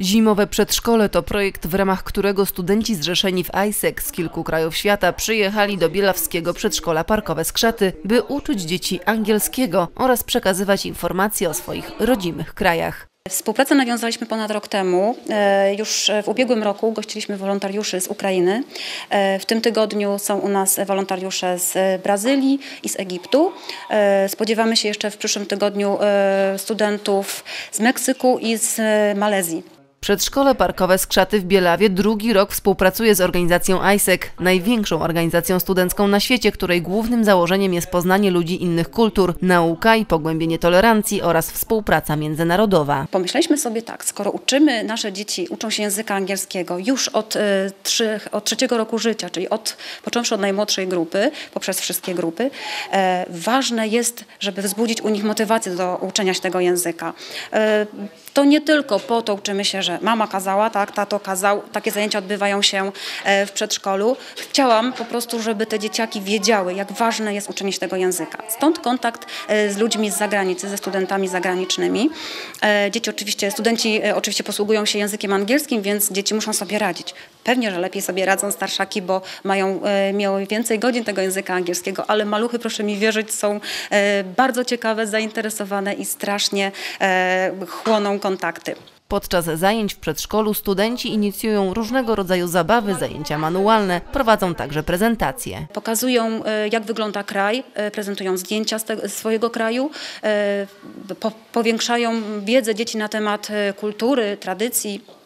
Zimowe przedszkole to projekt, w ramach którego studenci zrzeszeni w ISEC z kilku krajów świata przyjechali do bielawskiego przedszkola Parkowe Skrzaty, by uczyć dzieci angielskiego oraz przekazywać informacje o swoich rodzimych krajach. Współpracę nawiązaliśmy ponad rok temu. E, Już w ubiegłym roku gościliśmy wolontariuszy z Ukrainy. E, W tym tygodniu są u nas wolontariusze z Brazylii i z Egiptu. E, Spodziewamy się jeszcze w przyszłym tygodniu studentów z Meksyku i z Malezji. Przedszkole Parkowe Skrzaty w Bielawie drugi rok współpracuje z organizacją ISEC, największą organizacją studencką na świecie, której głównym założeniem jest poznanie ludzi innych kultur, nauka i pogłębienie tolerancji oraz współpraca międzynarodowa. Pomyśleliśmy sobie tak, skoro uczymy nasze dzieci, uczą się języka angielskiego już od, e, trzy, od trzeciego roku życia, czyli od, począwszy od najmłodszej grupy, poprzez wszystkie grupy, e, ważne jest, żeby wzbudzić u nich motywację do uczenia się tego języka. E, to nie tylko po to uczymy się, że mama kazała, tak, tato kazał, takie zajęcia odbywają się e, w przedszkolu. Chciałam po prostu, żeby te dzieciaki wiedziały, jak ważne jest uczenie się tego języka. Stąd kontakt e, z ludźmi z zagranicy, ze studentami zagranicznymi. E, Dzieci oczywiście, studenci oczywiście posługują się językiem angielskim, więc dzieci muszą sobie radzić. Pewnie, że lepiej sobie radzą starszaki, bo mają, miały więcej godzin tego języka angielskiego, ale maluchy, proszę mi wierzyć, są bardzo ciekawe, zainteresowane i strasznie chłoną kontakty. Podczas zajęć w przedszkolu studenci inicjują różnego rodzaju zabawy, zajęcia manualne, prowadzą także prezentacje. Pokazują, e, jak wygląda kraj, e, prezentują zdjęcia swojego kraju, e, po, powiększają wiedzę dzieci na temat kultury, tradycji.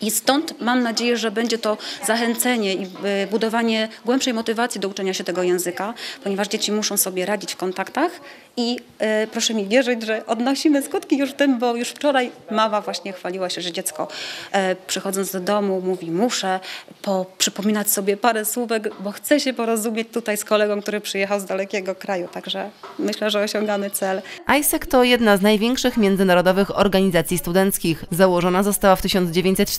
I stąd mam nadzieję, że będzie to zachęcenie i e, budowanie głębszej motywacji do uczenia się tego języka, ponieważ dzieci muszą sobie radzić w kontaktach i e, proszę mi wierzyć, że odnosimy skutki już w tym, bo już wczoraj mama właśnie chwaliła się, że dziecko e, przychodząc do domu mówi muszę po, przypominać sobie parę słówek, bo chcę się porozumieć tutaj z kolegą, który przyjechał z dalekiego kraju, także myślę, że osiągamy cel. ISEC to jedna z największych międzynarodowych organizacji studenckich. Założona została w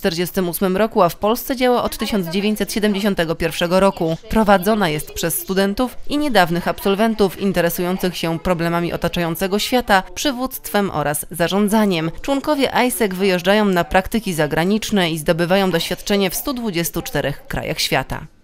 1948 roku, a w Polsce działa od 1971 roku. Prowadzona jest przez studentów i niedawnych absolwentów interesujących się problemami otaczającego świata, przywództwem oraz zarządzaniem. Członkowie ISEC wyjeżdżają na praktyki zagraniczne i zdobywają doświadczenie w 124 krajach świata.